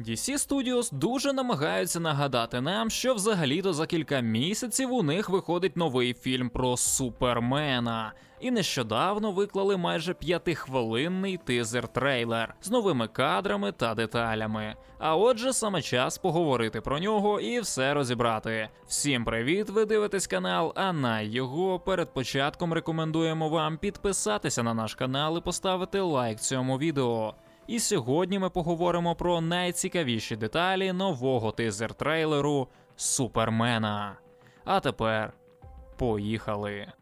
DC Studios дуже намагаються нагадати нам, що взагалі-то за кілька місяців у них виходить новий фільм про Супермена. І нещодавно виклали майже п'ятихвилинний тизер-трейлер з новими кадрами та деталями. А отже, саме час поговорити про нього і все розібрати. Всім привіт! Ви дивитесь канал, а на його перед початком рекомендуємо вам підписатися на наш канал і поставити лайк цьому відео. І сьогодні ми поговоримо про найцікавіші деталі нового тизер-трейлеру Супермена. А тепер поїхали.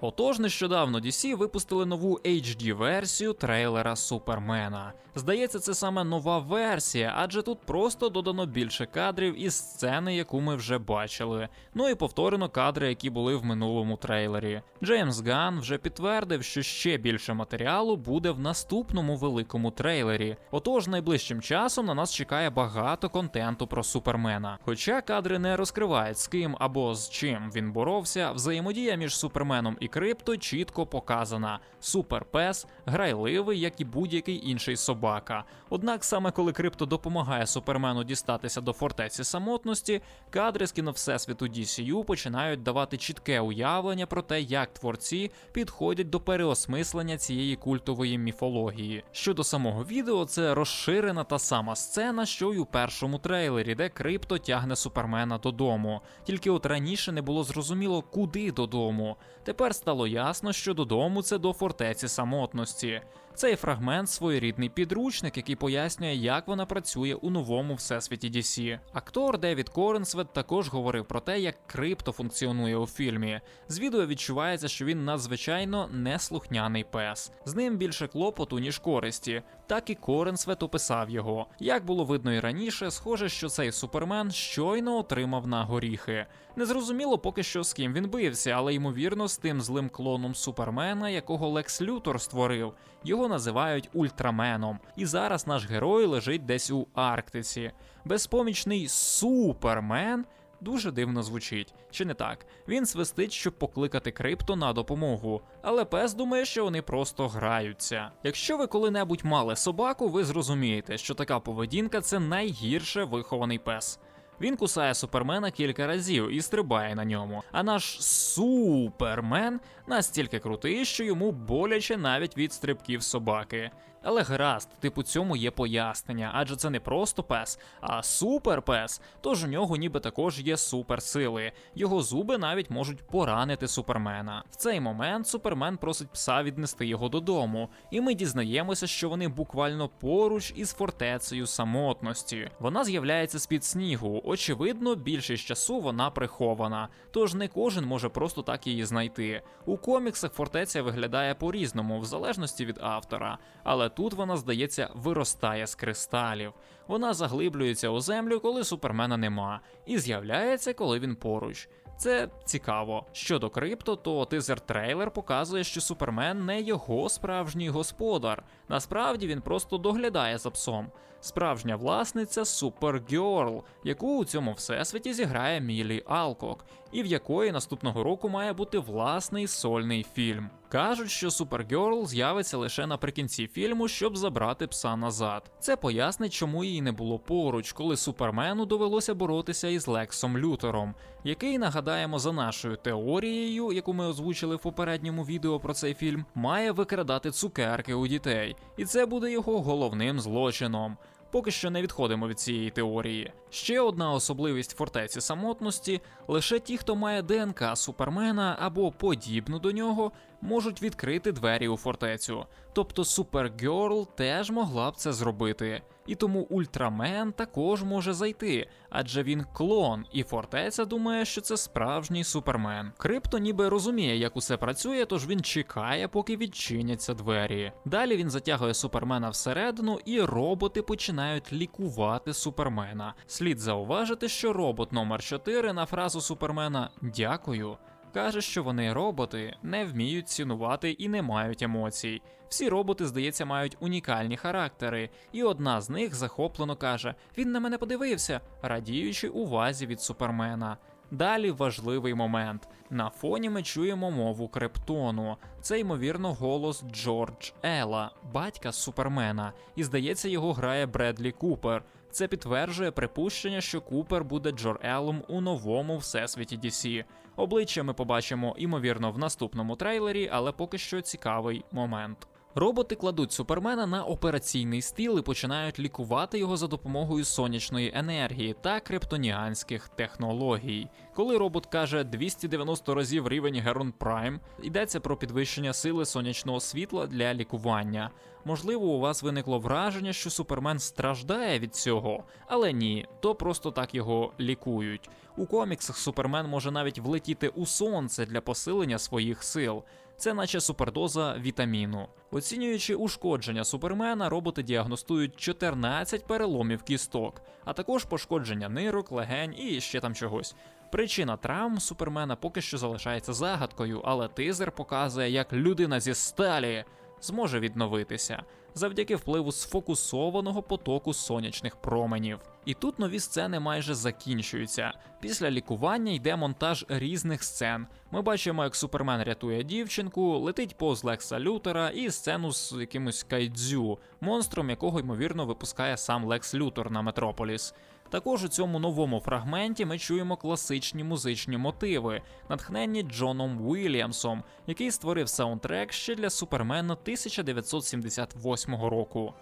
Отож, нещодавно DC випустили нову HD-версію трейлера Супермена. Здається, це саме нова версія, адже тут просто додано більше кадрів із сцени, яку ми вже бачили. Ну і повторено кадри, які були в минулому трейлері. Джеймс Ган вже підтвердив, що ще більше матеріалу буде в наступному великому трейлері. Отож, найближчим часом на нас чекає багато контенту про Супермена. Хоча кадри не розкривають з ким або з чим він боровся, взаємодія між Суперменом і Крипто чітко показана. Суперпес грайливий, як і будь-який інший собака. Однак саме коли Крипто допомагає Супермену дістатися до фортеці самотності, кадри з кіно Всесвіту DCU починають давати чітке уявлення про те, як творці підходять до переосмислення цієї культової міфології. Щодо самого відео, це розширена та сама сцена, що й у першому трейлері, де Крипто тягне Супермена додому. Тільки от раніше не було зрозуміло, куди додому. Тепер стало ясно, що додому це до фортеці самотності. Цей фрагмент своєрідний підручник, який пояснює, як вона працює у новому всесвіті DC. Актор Девід Коренсвет також говорив про те, як крипто функціонує у фільмі. З відео відчувається, що він надзвичайно неслухняний пес. З ним більше клопоту, ніж користі. Так і Коренсвет описав його. Як було видно і раніше, схоже, що цей супермен щойно отримав на горіхи. Незрозуміло поки що з ким він бився, але ймовірно з тим злим клоном супермена, якого Лекс Лютор створив. Його називають ультраменом. І зараз наш герой лежить десь у Арктиці. Безпомічний супермен. Дуже дивно звучить, чи не так? Він свистить, щоб покликати крипто на допомогу, але пес думає, що вони просто граються. Якщо ви коли-небудь мали собаку, ви зрозумієте, що така поведінка це найгірше вихований пес. Він кусає супермена кілька разів і стрибає на ньому. А наш супермен настільки крутий, що йому боляче навіть від стрибків собаки. Але гаразд, типу цьому є пояснення, адже це не просто пес, а суперпес. Тож у нього ніби також є суперсили. Його зуби навіть можуть поранити супермена. В цей момент супермен просить пса віднести його додому, і ми дізнаємося, що вони буквально поруч із фортецею самотності. Вона з'являється з під снігу. Очевидно, більшість часу вона прихована, тож не кожен може просто так її знайти. У коміксах фортеця виглядає по-різному, в залежності від автора. Але тут вона, здається, виростає з кристалів. Вона заглиблюється у землю, коли супермена нема, і з'являється, коли він поруч. Це цікаво. Щодо крипто, то тизер трейлер показує, що супермен не його справжній господар. Насправді він просто доглядає за псом. Справжня власниця Супергерл, яку у цьому всесвіті зіграє Мілі Алкок, і в якої наступного року має бути власний сольний фільм. Кажуть, що Супергерл з'явиться лише наприкінці фільму, щоб забрати пса назад. Це пояснить, чому її не було поруч, коли супермену довелося боротися із Лексом Лютером, який, нагадаємо, за нашою теорією, яку ми озвучили в попередньому відео про цей фільм, має викрадати цукерки у дітей, і це буде його головним злочином. Поки що не відходимо від цієї теорії. Ще одна особливість фортеці самотності: лише ті, хто має ДНК Супермена або подібну до нього, можуть відкрити двері у фортецю. Тобто Супергерл теж могла б це зробити. І тому Ультрамен також може зайти, адже він клон, і фортеця думає, що це справжній супермен. Крипто ніби розуміє, як усе працює, тож він чекає, поки відчиняться двері. Далі він затягує супермена всередину, і роботи починають лікувати супермена. Слід зауважити, що робот номер 4 на фразу супермена Дякую. Каже, що вони роботи не вміють цінувати і не мають емоцій. Всі роботи, здається, мають унікальні характери, і одна з них захоплено каже: Він на мене подивився, радіючи увазі від супермена. Далі важливий момент. На фоні ми чуємо мову Криптону. Це ймовірно голос Джордж Ела, батька Супермена, і здається, його грає Бредлі Купер. Це підтверджує припущення, що Купер буде Джор Елом у новому всесвіті DC. Обличчя ми побачимо імовірно в наступному трейлері, але поки що цікавий момент. Роботи кладуть супермена на операційний стіл і починають лікувати його за допомогою сонячної енергії та криптоніанських технологій. Коли робот каже 290 разів рівень Герон Прайм, йдеться про підвищення сили сонячного світла для лікування. Можливо, у вас виникло враження, що супермен страждає від цього, але ні, то просто так його лікують. У коміксах супермен може навіть влетіти у сонце для посилення своїх сил. Це наче супердоза вітаміну. Оцінюючи ушкодження супермена, роботи діагностують 14 переломів кісток, а також пошкодження нирок, легень і ще там чогось. Причина травм супермена поки що залишається загадкою, але тизер показує, як людина зі сталі зможе відновитися завдяки впливу сфокусованого потоку сонячних променів. І тут нові сцени майже закінчуються. Після лікування йде монтаж різних сцен. Ми бачимо, як Супермен рятує дівчинку, летить повз Лекса Лютера і сцену з якимось кайдзю, монстром якого ймовірно випускає сам Лекс Лютер на Метрополіс. Також у цьому новому фрагменті ми чуємо класичні музичні мотиви, натхнені Джоном Уільямсом, який створив саундтрек ще для Супермена 1978 року.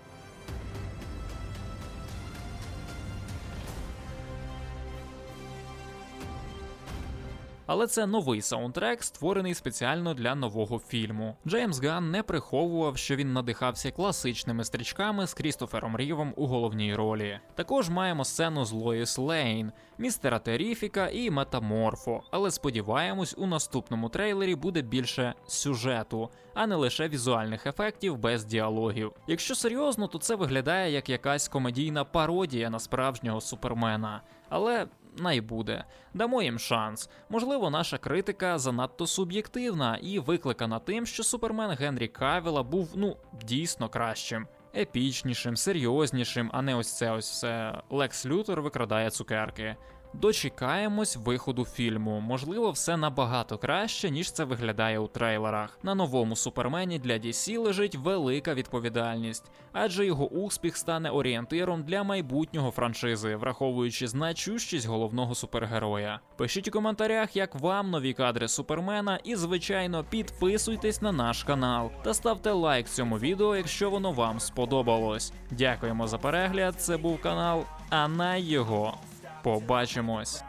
Але це новий саундтрек, створений спеціально для нового фільму. Джеймс Ган не приховував, що він надихався класичними стрічками з Крістофером Рівом у головній ролі. Також маємо сцену з Лоїс Лейн, містера Теріфіка і Метаморфо. Але сподіваємось, у наступному трейлері буде більше сюжету, а не лише візуальних ефектів без діалогів. Якщо серйозно, то це виглядає як якась комедійна пародія на справжнього супермена. Але най буде. Дамо їм шанс. Можливо, наша критика занадто суб'єктивна і викликана тим, що супермен Генрі Кавіла був ну дійсно кращим. Епічнішим, серйознішим, а не ось це ось все. Лекс Лютер викрадає цукерки. Дочекаємось виходу фільму. Можливо, все набагато краще, ніж це виглядає у трейлерах. На новому супермені для DC лежить велика відповідальність, адже його успіх стане орієнтиром для майбутнього франшизи, враховуючи значущість головного супергероя. Пишіть у коментарях, як вам нові кадри супермена, і звичайно підписуйтесь на наш канал та ставте лайк цьому відео, якщо воно вам сподобалось. Дякуємо за перегляд. Це був канал, а на його. Побачимось.